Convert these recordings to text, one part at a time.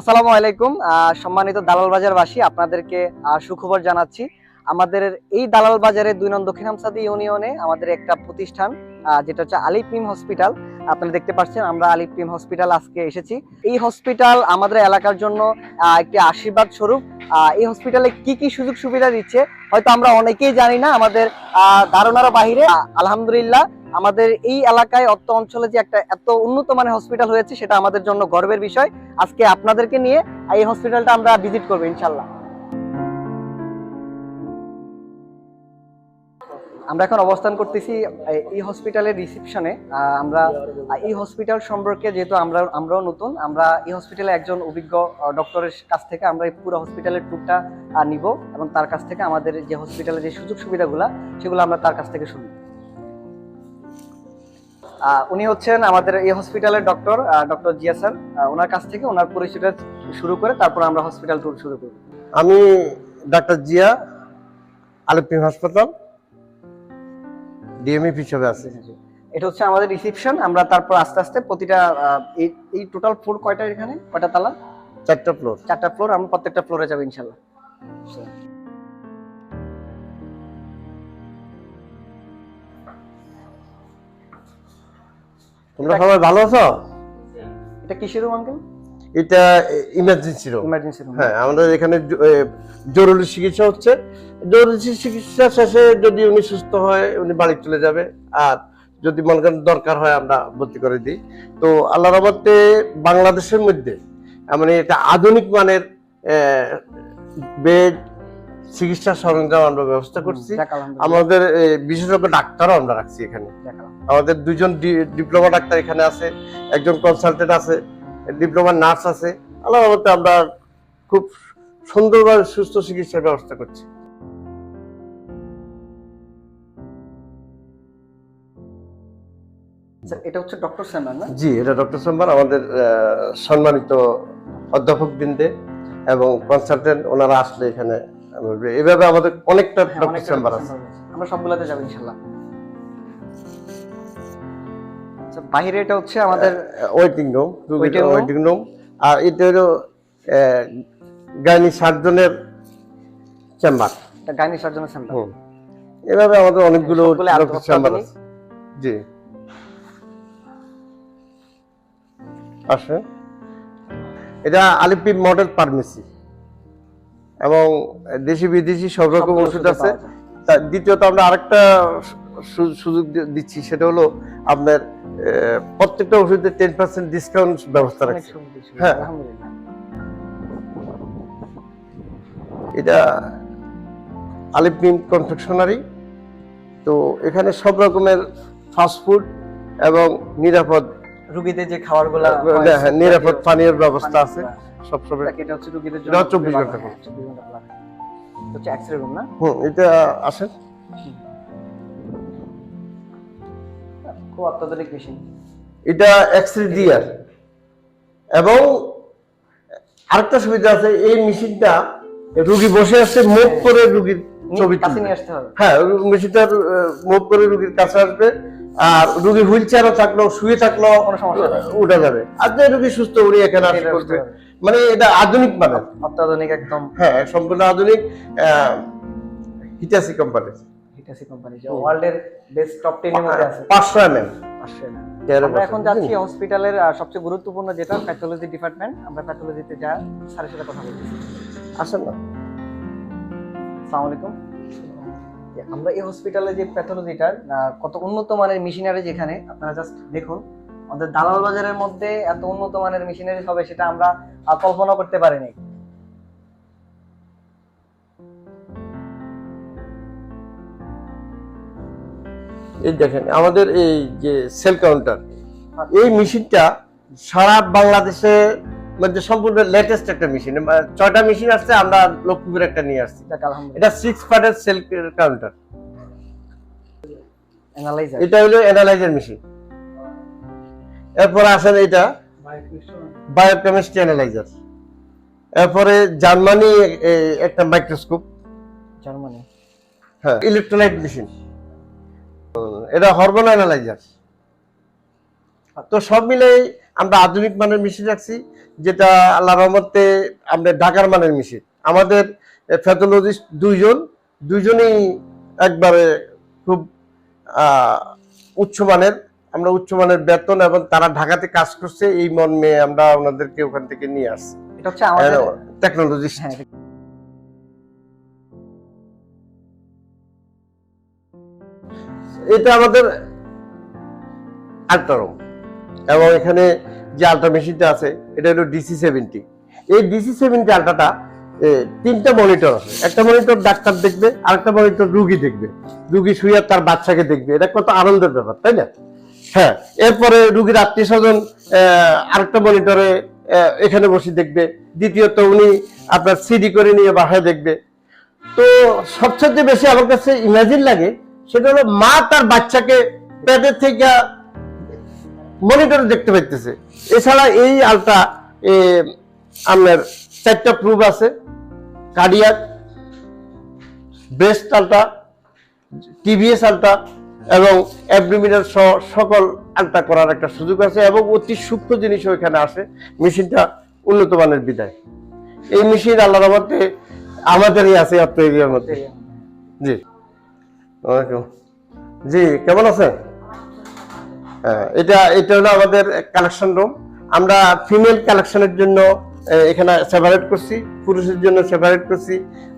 আসসালামু আলাইকুম সম্মানিত দালাল বাজারবাসী আপনাদেরকে সুখবর জানাচ্ছি। আমাদের এই দালাল বাজারে দুই নং দক্ষিণামসাদি ইউনিয়নে আমাদের একটা প্রতিষ্ঠান যেটা হচ্ছে আলিফ মিম হসপিটাল। আপনারা দেখতে পাচ্ছেন আমরা আলিফ মিম হসপিটাল আজকে এসেছি। এই হসপিটাল আমাদের এলাকার জন্য একটি আশীর্বাদ স্বরূপ। এই হসপিটালে কি কি সুযোগ সুবিধা দিচ্ছে হয়তো আমরা অনেকেই জানি না। আমাদের আহ, ধারণার বাহিরে আলহামদুলিল্লাহ আমাদের এই এলাকায় অত্ত অঞ্চলে যে একটা এত উন্নত মানের হসপিটাল হয়েছে, সেটা আমাদের জন্য গর্বের বিষয়। আজকে আপনাদেরকে নিয়ে এই হসপিটালটা আমরা ভিজিট করব ইনশাল্লাহ আমরা এখন অবস্থান করতেছি, এই- হসপিটালের রিসেপশনে আমরা, এই হসপিটাল সম্পর্কে যেহেতু আমরা, আমরাও নতুন, আমরা এই হসপিটালে একজন অভিজ্ঞ ডক্টরের কাছ থেকে আমরা এই পুরো হসপিটালের ট্যুরটা নিব এবং তার কাছ থেকে আমাদের যে হসপিটালের যে সুযোগ সুবিধাগুলো সেগুলো আমরা তার কাছ থেকে শুনব। উনি হচ্ছেন আমাদের এই হসপিটালের ডক্টর ডক্টর জিয়া স্যার ওনার কাছ থেকে ওনার পরিচয়টা শুরু করে তারপর আমরা হসপিটাল ট্যুর শুরু করব আমি ডাক্তার জিয়া আলিপিং হাসপাতাল ডিএমএফ হিসেবে আছি। এটা হচ্ছে আমাদের রিসেপশন আমরা তারপর আস্তে আস্তে প্রতিটা এই এই টোটাল ফ্লোর কয়টা এখানে? কয়টা তালা? চারটা ফ্লোর চারটা ফ্লোর আমরা প্রত্যেকটা ফ্লোরে যাব ইনশাল্লাহ। তোমরা সবাই ভালো আছো? এটা কিসের রুম আঙ্কেল এটা ইমার্জেন্সি রুম ইমার্জেন্সি রুম হ্যাঁ আমাদের এখানে জরুরি চিকিৎসা হচ্ছে। জরুরি চিকিৎসা শেষে যদি উনি সুস্থ হয় উনি বাড়ি চলে যাবে। আর যদি মনে করেন দরকার হয় আমরা ভর্তি করে দিই। তো আল্লাহ রহমতে বাংলাদেশের মধ্যে মানে এটা আধুনিক মানের বেড চিকিৎসা সরঞ্জাম আমরা ব্যবস্থা করছি। আমাদের বিশেষজ্ঞ ডাক্তারও আমরা রাখছি এখানে। আমাদের দুজন ডিপ্লোমা ডাক্তার এখানে আছে একজন কনসালটেন্ট আছে ডিপ্লোমা নার্স আছে। আল্লাহ আমরা খুব সুন্দরভাবে সুস্থ চিকিৎসার ব্যবস্থা করছি। এটা হচ্ছে ডক্টর না? জি এটা ডক্টর চেম্বার আমাদের সম্মানিত অধ্যাপক বৃন্দে এবং কনসালটেন্ট ওনারা আসলে এখানে এভাবে আমাদের অনেকটা হ্যাঁ, ডক্টর চেম্বার আছে। আমরা সবগুলোতে যাব ইনশাল্লাহ আচ্ছা বাইরে এটা হচ্ছে আমাদের ওয়েটিং রুম ওয়েটিং রুম আর এটা হলো গাইনি সার্জনের চেম্বার গাইনি সার্জনের চেম্বার এভাবে আমাদের অনেকগুলো চেম্বার আছে। জি। আসে এটা আলিপি মডেল ফার্মেসি এবং দেশি বিদেশি সব রকম ওষুধ আছে। তা দ্বিতীয়ত আমরা আরেকটা সুযোগ দিচ্ছি সেটা হলো আপনার প্রত্যেকটা ওষুধে টেন পার্সেন্ট ডিসকাউন্ট ব্যবস্থা রাখছি। হ্যাঁ। এটা আলিপিন কনফেকশনারি। তো এখানে সব রকমের ফাস্টফুড এবং নিরাপদ রুগীদের যে খাবারগুলো হ্যাঁ, নিরাপদ পানীয় ব্যবস্থা আছে। সবসময় এটা হচ্ছে রুগীদের জন্য 24 ঘণ্টা ভালো, হ্যাঁ, 24 ঘণ্টা খোলা হচ্ছে এক্সরে রুম না? হুম এটা আসেন খুব অত্যাধুনিক মেশিন এটা এক্সরে ডিআর এবং আরেকটা সুবিধা আছে এই মেশিনটা রুগী বসে আছে মুভ করে রুগীর ছবি কাছে নিয়ে আসতে হবে। হ্যাঁ মেশিনটা মুভ করে রুগীর কাছে আসবে আর রুগী হুইল চেয়ারও থাকলেও শুয়ে থাকলেও কোনো সমস্যা। উঠে যাবে। আর যে রুগী সুস্থ উনি এখানে আসে মানে এটা আধুনিক মানের অত্যাধুনিক একদম। হ্যাঁ সম্পূর্ণ আধুনিক হিটাসি কোম্পানি হিটাসি কোম্পানি যে ওয়ার্ল্ডের বেস্ট টপ 10 এর মধ্যে আছে। পাঁচশো এম এল আসছে না। তেরো আমরা এখন যাচ্ছি হসপিটালের সবচেয়ে গুরুত্বপূর্ণ যেটা প্যাথোলজি ডিপার্টমেন্ট আমরা প্যাথোলজিতে যা স্যারের সাথে কথা বলছি। আসেন না। আসসালামু আলাইকুম। আমরা এই হসপিটালে যে প্যাথোলজিটার কত উন্নত মানের মেশিনারি যেখানে আপনারা জাস্ট দেখুন। আমাদের দালাল বাজারের মধ্যে এত উন্নত মানের মেশিনারি হবে সেটা আমরা কল্পনা করতে পারিনি। এই দেখেন আমাদের এই যে সেল কাউন্টার এই মেশিনটা সারা বাংলাদেশে মধ্যে সম্পূর্ণ লেটেস্ট একটা মেশিন। ছয়টা মেশিন আসছে আমরা লক্ষ্মীপুর একটা নিয়ে আসছি। এটা সিক্স পার্টের সেল কাউন্টার। এটা হলো অ্যানালাইজার মেশিন এরপরে আসেন এটা বায়োকেমিস্ট্রি অ্যানালাইজার এরপরে জার্মানি একটা মাইক্রোস্কোপ জার্মানি। হ্যাঁ ইলেকট্রোলাইট মেশিন এটা হরমোন অ্যানালাইজার তো সব মিলে আমরা আধুনিক মানের মেশিন রাখছি যেটা আল্লাহ রহমতে আমরা ঢাকার মানের মেশিন আমাদের প্যাথোলজিস্ট দুইজন দুইজনেই একবারে খুব আহ, উচ্চমানের আমরা উচ্চমানের বেতন এবং তারা ঢাকাতে কাজ করছে এই মর্মে আমরা ওনাদেরকে ওখান থেকে নিয়ে আসছি। এটা হচ্ছে আমাদের টেকনোলজিস্ট হ্যাঁ এটা আমাদের আল্ট্রা রুম এবং এখানে যে আল্ট্রা মেশিনটা আছে এটা হলো ডিসি সেভেন্টি এই ডিসি সেভেন্টি আল্ট্রাটা তিনটা মনিটর আছে। একটা মনিটর ডাক্তার দেখবে আরেকটা মনিটর রুগী দেখবে। রুগী শুয়ে তার বাচ্চাকে দেখবে। এটা কত আনন্দের ব্যাপার তাই না? হ্যাঁ এরপরে রুগীর আত্মীয় স্বজন আরেকটা মনিটরে এখানে বসে দেখবে। দ্বিতীয়ত উনি আপনার সিডি করে নিয়ে বাসায় দেখবে। তো সবচেয়ে বেশি আমার কাছে ইমাজিন লাগে, সেটা হলো মা তার বাচ্চাকে পেটের থেকে মনিটরে দেখতে পাইতেছে। এছাড়া এই আলটা আপনার চারটা প্রুফ আছে। কার্ডিয়াক ব্রেস্ট আলটা টিভিএস আলটা এবং অ্যাবডোমিনাল সহ সকল আলটা করার একটা সুযোগ আছে এবং অতি সূক্ষ্ম জিনিসও এখানে আসে মেশিনটা উন্নত মানের বিদায়। এই মেশিন আল্লাহ রহমতে আমাদেরই আছে আপনার এরিয়ার মধ্যে। জি। ওয়ালাইকুম। জি কেমন আছেন? হ্যাঁ, এটা এটা হলো আমাদের কালেকশন রুম আমরা ফিমেল কালেকশনের জন্য এখানে সেপারেট করছি। পুরুষের জন্য সেপারেট করছি।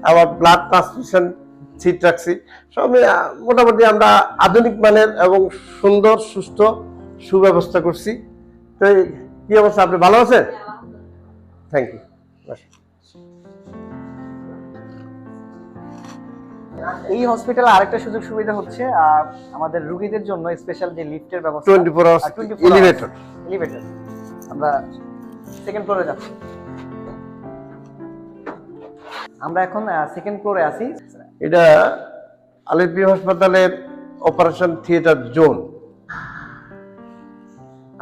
আবার ব্লাড ট্রান্সফিউশন সিট রাখছি। সব মোটামুটি আমরা আধুনিক মানের এবং সুন্দর সুস্থ সুব্যবস্থা করছি। তো কি অবস্থা? আপনি ভালো আছেন? থ্যাংক ইউ এই হসপিটালে আরেকটা সুযোগ সুবিধা হচ্ছে আমাদের রোগীদের জন্য স্পেশাল যে লিফটের ব্যবস্থা twenty four hours 24 hours elevator elevator আমরা সেকেন্ড ফ্লোরে যাচ্ছি। আমরা এখন সেকেন্ড ফ্লোরে আছি। এটা আলিপি হাসপাতালের অপারেশন থিয়েটার জোন।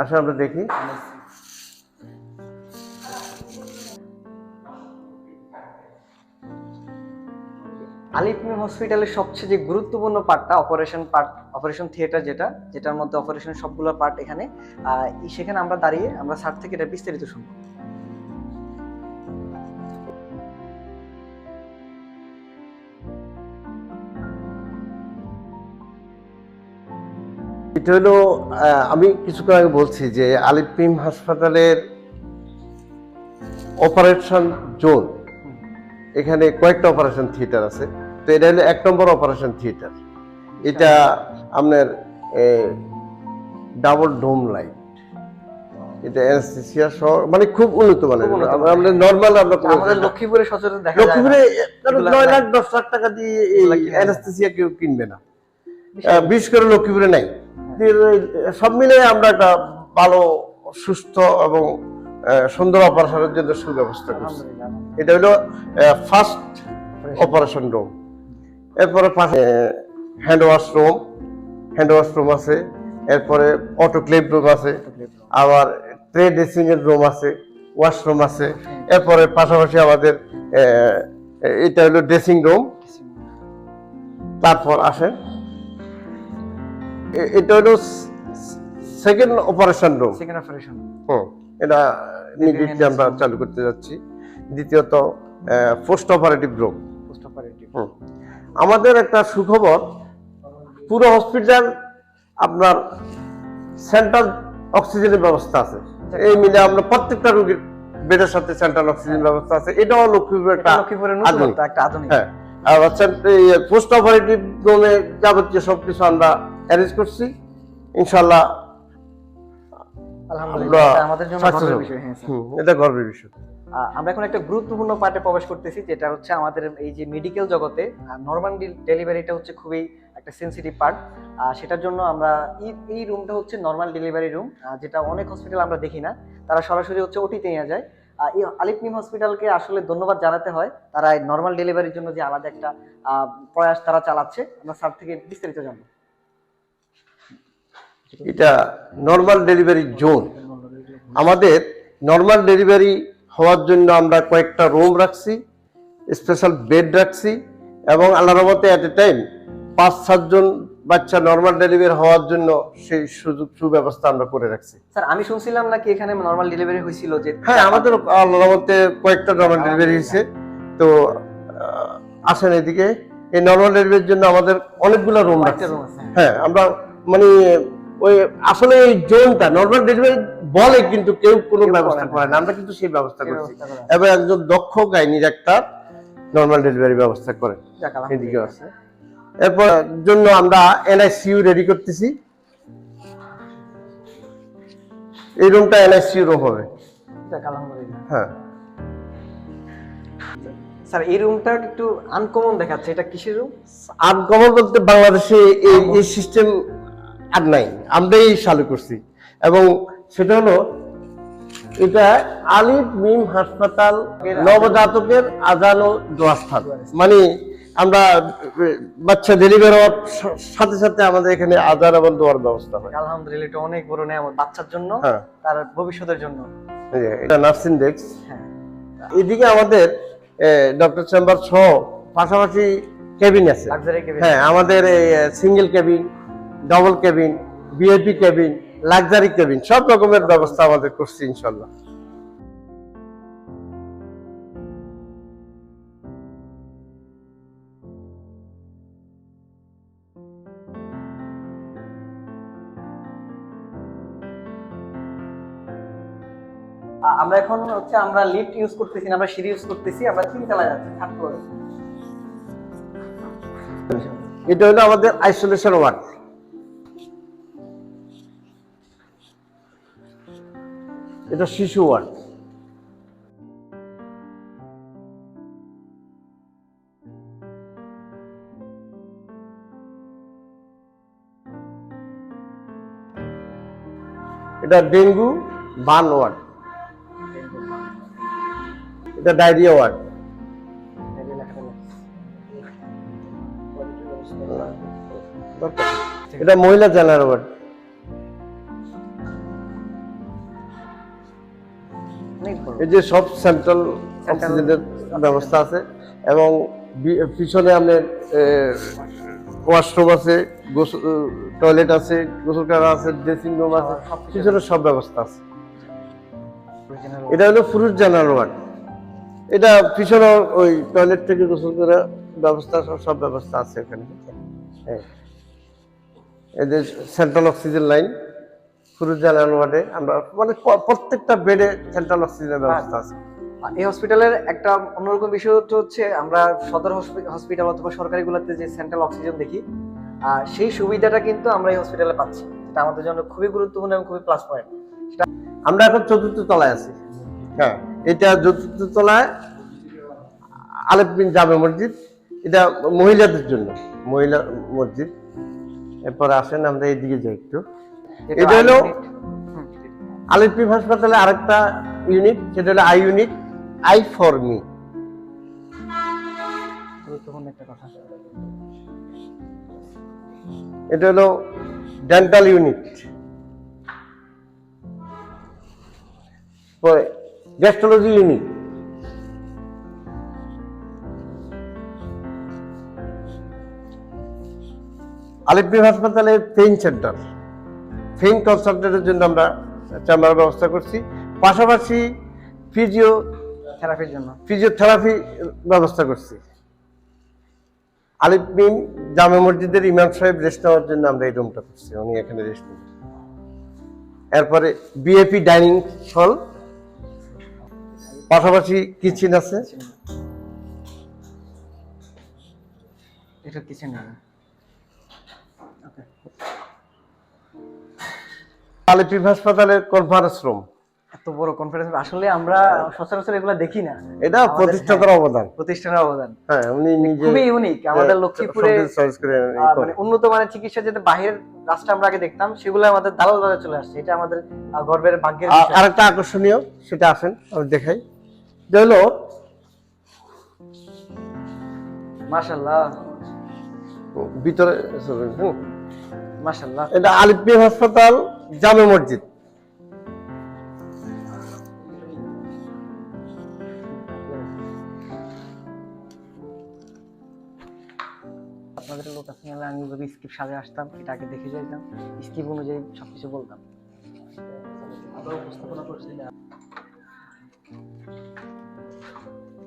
আসলে আমরা দেখি। আলিপমি হসপিটালের সবচেয়ে যে গুরুত্বপূর্ণ পার্টটা, অপারেশন পার্ট, অপারেশন থিয়েটার যেটা, যেটার মধ্যে অপারেশন সবগুলো পার্ট এখানে সেখানে আমরা দাঁড়িয়ে আমরা স্যার থেকে এটা বিস্তারিত শুনব। এটা হলো আমি কিছুক্ষণ আগে বলছি যে আলিপিম হাসপাতালের অপারেশন জোন। এখানে কয়েকটা অপারেশন থিয়েটার আছে। তো এটা হলো এক নম্বর অপারেশন থিয়েটার। এটা আপনার ডাবল ডোম লাইট। এটা অ্যানেস্থেসিয়া সহ মানে খুব উন্নত মানের। আমরা নর্মাল আমরা আমাদের লক্ষ্মীপুরে সচরাচর দেখা যায় লক্ষ্মীপুরে কারণ নয় নাই। লাখ দশ লাখ টাকা দিয়ে অ্যানেস্থেসিয়া কেউ কিনবে না। বিশেষ করে লক্ষ্মীপুরে নাই। সব মিলে আমরা একটা ভালো সুস্থ এবং সুন্দর অপারেশনের জন্য সুব্যবস্থা করছি। এটা হলো ফার্স্ট অপারেশন রুম এরপরে পাশে hand wash room hand wash room আছে। এরপরে অটোক্লেভ রুম আছে। আবার ট্রে ড্রেসিং এর রুম আছে। ওয়াশরুম আছে। এরপরে পাশাপাশি আমাদের এটা হলো ড্রেসিং রুম তারপর আসেন এটা হলো second operation room second operation হুম। এটা ইমিডিয়েটলি আমরা চালু করতে যাচ্ছি। দ্বিতীয়ত post operative room post operative হুম। আমাদের একটা সুখবর পুরো হসপিটাল আপনার সেন্ট্রাল অক্সিজেনের ব্যবস্থা আছে। এই মিলে আমরা প্রত্যেকটা রোগীর বেডের সাথে সেন্ট্রাল অক্সিজেন ব্যবস্থা আছে। এটাও লক্ষ্মীপুর একটা লক্ষ্মীপুরের একটা আধুনিক। হ্যাঁ। আর পোস্ট অপারেটিভ রুমে যাবতীয় সবকিছু আমরা অ্যারেঞ্জ করছি। ইনশাল্লাহ আলহামদুলিল্লাহ আমাদের জন্য গর্বের বিষয় হ্যাঁ এটা গর্বের বিষয়। আমরা এখন একটা গুরুত্বপূর্ণ পার্টে প্রবেশ করতেছি যেটা হচ্ছে আমাদের এই যে মেডিকেল জগতে নর্মাল ডেলিভারিটা হচ্ছে খুবই একটা সেন্সিটিভ পার্ট সেটার জন্য আমরা এই- রুমটা হচ্ছে নর্মাল ডেলিভারি রুম যেটা অনেক হসপিটাল আমরা দেখি না। তারা সরাসরি হচ্ছে ওটিতে নিয়ে যায়। এই আলিপনিম হসপিটালকে আসলে ধন্যবাদ জানাতে হয়। তারা নর্মাল ডেলিভারির জন্য যে আলাদা একটা প্রয়াস তারা চালাচ্ছে। আমরা স্যার থেকে বিস্তারিত জানব। এটা নর্মাল ডেলিভারি জোন আমাদের নর্মাল ডেলিভারি হওয়ার জন্য আমরা কয়েকটা রুম রাখছি স্পেশাল বেড রাখছি এবং আল্লাহ রহমতে অ্যাট এ টাইম পাঁচ সাতজন বাচ্চা নর্মাল ডেলিভারি হওয়ার জন্য সেই সুযোগ সুব্যবস্থা আমরা করে রাখছি। স্যার আমি শুনছিলাম নাকি এখানে নর্মাল ডেলিভারি হয়েছিল যে হ্যাঁ আমাদের আল্লাহর মধ্যে কয়েকটা নর্মাল ডেলিভারি হয়েছে। তো আসেন এদিকে। এই নর্মাল ডেলিভারির জন্য আমাদের অনেকগুলো রুম রাখছে। আছে, হ্যাঁ। হ্যাঁ আমরা মানে ওই আসলে এই জোনটা নর্মাল ডেলিভারি বলে কিন্তু কেউ কোনো ব্যবস্থা করে না। আমরা কিন্তু সেই ব্যবস্থা করছি। এবং একজন দক্ষ গাইনির একটা নর্মাল ডেলিভারি ব্যবস্থা করে। এদিকে। আছে। এরপর জন্য আমরা এনআইসিইউ রেডি করতেছি। এই রুমটা এনআইসিইউ রুম হবে। হ্যাঁ স্যার এই রুমটা একটু আনকমন দেখাচ্ছে। এটা কিসের রুম আনকমন বলতে বাংলাদেশে এই সিস্টেম আর নাই আমরাই চালু করছি। এবং সেটা হলো এটা আলিফ মিম হাসপাতাল নবজাতকের আজান ও দোয়া স্থান। মানে আমরা বাচ্চা ডেলিভারি হওয়ার সাথে সাথে আমাদের এখানে আজান এবং দোয়ার ব্যবস্থা হয়। আলহামদুলিল্লাহ এটা অনেক বড় নেয়ামত। বাচ্চার জন্য হ্যাঁ। তার ভবিষ্যতের জন্য। এটা নার্সিং ডেস্ক। হ্যাঁ। এদিকে আমাদের ডক্টর চেম্বার সহ পাশাপাশি কেবিন আছে। হ্যাঁ আমাদের single cabin double cabin VIP cabin luxury cabin সব রকমের ব্যবস্থা আমাদের করছি ইনশাল্লাহ আমরা এখন হচ্ছে আমরা লিফট ইউজ করতেছি না আমরা সিঁড়ি ইউজ করতেছি আমরা তিন তলায় যাচ্ছি থার্ড ফ্লোরে এটা হলো আমাদের আইসোলেশন ওয়ার্ড এটা শিশু ওয়ার্ড। এটা ডেঙ্গু বান ওয়ার্ড। এটা ডায়রিয়া ওয়ার্ড। এটা মহিলা জেনারেল ওয়ার্ড। এই যে সব সেন্ট্রাল অক্সিজেনের ব্যবস্থা আছে এবং পিছনে আপনার ওয়াশরুম আছে টয়লেট আছে গোসলখানা আছে ড্রেসিং রুম আছে পিছনে সব ব্যবস্থা আছে। এটা হলো পুরুষ জেনারেল ওয়ার্ড এটা পিছনে ওই টয়লেট থেকে গোসল করার ব্যবস্থা সব- সব ব্যবস্থা আছে এখানে। হ্যাঁ। যে সেন্ট্রাল অক্সিজেন লাইন জেনারেল ওয়ার্ডে আমরা মানে প্রত্যেকটা বেডে সেন্ট্রাল অক্সিজেনের ব্যবস্থা আছে। এই হসপিটালের একটা অন্যরকম বিষয় হচ্ছে আমরা সদর হসপিটাল অথবা সরকারিগুলোতে যে সেন্ট্রাল অক্সিজেন দেখি আর সেই সুবিধাটা কিন্তু আমরা এই হসপিটালে পাচ্ছি এটা আমাদের জন্য খুবই গুরুত্বপূর্ণ এবং খুবই প্লাস পয়েন্ট সেটা আমরা এখন চতুর্থ তলায় আছি। হ্যাঁ। এটা চতুর্থ তলায় আলেপ বিন জামে মসজিদ। এটা মহিলাদের জন্য। মহিলা মসজিদ। এরপর আসেন আমরা এইদিকে যাই একটু। এটা হলো আলিপিম হাসপাতালে আরেকটা ইউনিট সেটা হলো eye unit eye for me গুরুত্বপূর্ণ একটা কথা। এটা হলো ডেন্টাল ইউনিট পরে গ্যাস্ট্রোলজি ইউনিট আলিপুর হাসপাতালে পেইন সেন্টার পেইন কনসালটেন্টের জন্য আমরা চেম্বার ব্যবস্থা করছি। পাশাপাশি ফিজিও থেরাপির জন্য। ফিজিওথেরাপি ব্যবস্থা করছি। আলিপিন জামে মসজিদের ইমাম সাহেব রেস্ট নেওয়ার জন্য আমরা এই রুমটা করছি। উনি এখানে রেস্ট নেন এরপরে বিএপি ডাইনিং হল পাশাপাশি কিচেন আছে। এটা কিচেন ওকে আলিপিন হাসপাতালের কনফারেন্স রুম এত বড় কনফারেন্স আসলে আমরা সচরাচর এগুলো দেখি না। এটা প্রতিষ্ঠাতার অবদান। প্রতিষ্ঠানের অবদান। হ্যাঁ উনি নিজে খুবই ইউনিক আমাদের লক্ষ্মীপুরে। মানে উন্নত মানের চিকিৎসা যেটা বাহিরের রাষ্ট্রে আমরা আগে দেখতাম সেগুলো আমাদের দালাল বাজারে চলে আসছে। এটা আমাদের গর্বের ভাগ্যের। আরেকটা আকর্ষণীয় সেটা আসেন আমি দেখাই। যে হলো মাশাআল্লাহ। ভিতরে মাশাআল্লাহ। এটা আলিপিয়া হাসপাতাল জামে মসজিদ। আপনাদের লোক আছে নাহলে আমি যদি স্কিপ সাজে আসতাম, এটা আগে দেখে যাইতাম, স্কিপ অনুযায়ী সবকিছু বলতাম।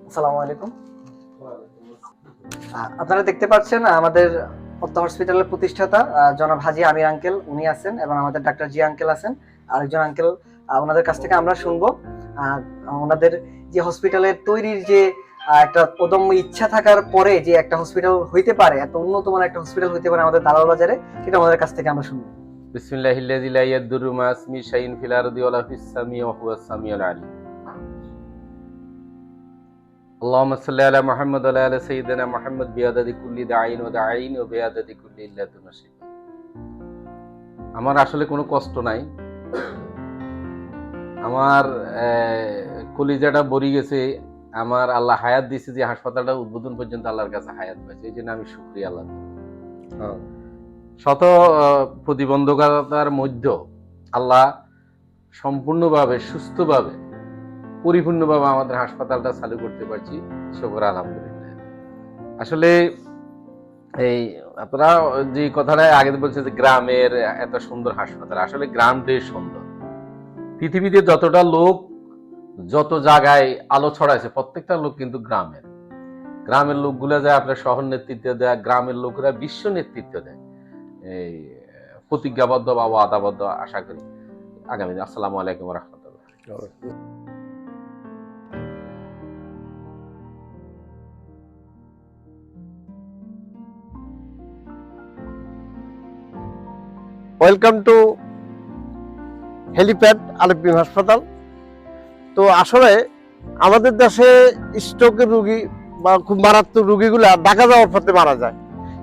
আসসালামু আলাইকুম। আপনারা দেখতে পাচ্ছেন আমাদের পদ্মা হসপিটালের প্রতিষ্ঠাতা জনাব হাজি আমির আঙ্কেল উনি আছেন এবং আমাদের ডাক্তার জি আঙ্কেল আছেন। আরেকজন আঙ্কেল ওনাদের কাছ থেকে আমরা শুনব। ওনাদের যে হসপিটালের তৈরির যে একটা অদম্য ইচ্ছা থাকার পরে যে একটা হসপিটাল হইতে পারে, এত উন্নত মানের একটা হসপিটাল হইতে পারে আমাদের দালাল বাজারে, সেটা আমাদের কাছ থেকে আমরা শুনব। বিসমিল্লাহিল্লাযী লা ইয়াদুররু মা ইসমিহি শাইউন ফিল আরদি ওয়ালা ফিস সামি ওয়া সামিউল আলিম। اللهم صل على محمد وعلى ال سيدنا محمد بعدد كل داعين وداعين وبعدد كل إلة نشيب আমার আসলে কোনো কষ্ট নাই আমার আহ, কলিজাটা বরি গেছে আমার আল্লাহ হায়াত দিয়েছে যে হাসপাতালটা উদ্বোধন পর্যন্ত আল্লাহর কাছে হায়াত পাইছে এই জন্য আমি শুক্রিয়া আল্লাহ শত আহ, প্রতিবন্ধকতার মধ্যে আল্লাহ সম্পূর্ণভাবে সুস্থভাবে পরিপূর্ণভাবে আমাদের হাসপাতালটা চালু করতে পারছি, শুকর, আলহামদুলিল্লাহ। আসলে এই আপনারা যে কথাটা আগে বলছে যে গ্রামের এত সুন্দর হাসপাতাল, আসলে গ্রামটাই সুন্দর। পৃথিবীতে যতটা লোক, যত জায়গায় আলো ছড়াইছে, প্রত্যেকটা লোক কিন্তু গ্রামের। গ্রামের লোকগুলা যায় আপনার শহর নেতৃত্ব দেয়, গ্রামের লোকেরা বিশ্ব নেতৃত্ব দেয়। এই প্রতিজ্ঞাবদ্ধ বা ওয়াদাবদ্ধ, আশা করি। আগামী আসসালামু আলাইকুম রহমতুল্লাহ। ওয়েলকাম টু হেলিপ্যাড আলিপিম হাসপাতাল। তো আসলে আমাদের দেশে স্ট্রোকের রুগী বা খুব মারাত্মক রুগীগুলা ঢাকা যাওয়ার পথে মারা যায়।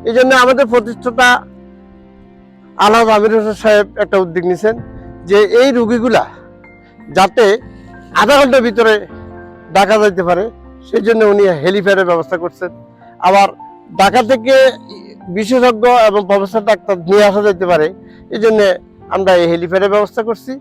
এই জন্য আমাদের প্রতিষ্ঠাতা আলহাজ আমির হোসেন সাহেব একটা উদ্যোগ নিয়েছেন যে এই রুগীগুলা যাতে আধা ঘণ্টার ভিতরে ঢাকা যাইতে পারে, সেই জন্য উনি হেলিপ্যাডের ব্যবস্থা করছেন। আবার ঢাকা থেকে বিশেষজ্ঞ এবং প্রফেসর ডাক্তার নিয়ে আসা যেতে পারে এই জন্যে আমরা এই হেলিপ্যাডের ব্যবস্থা করছি।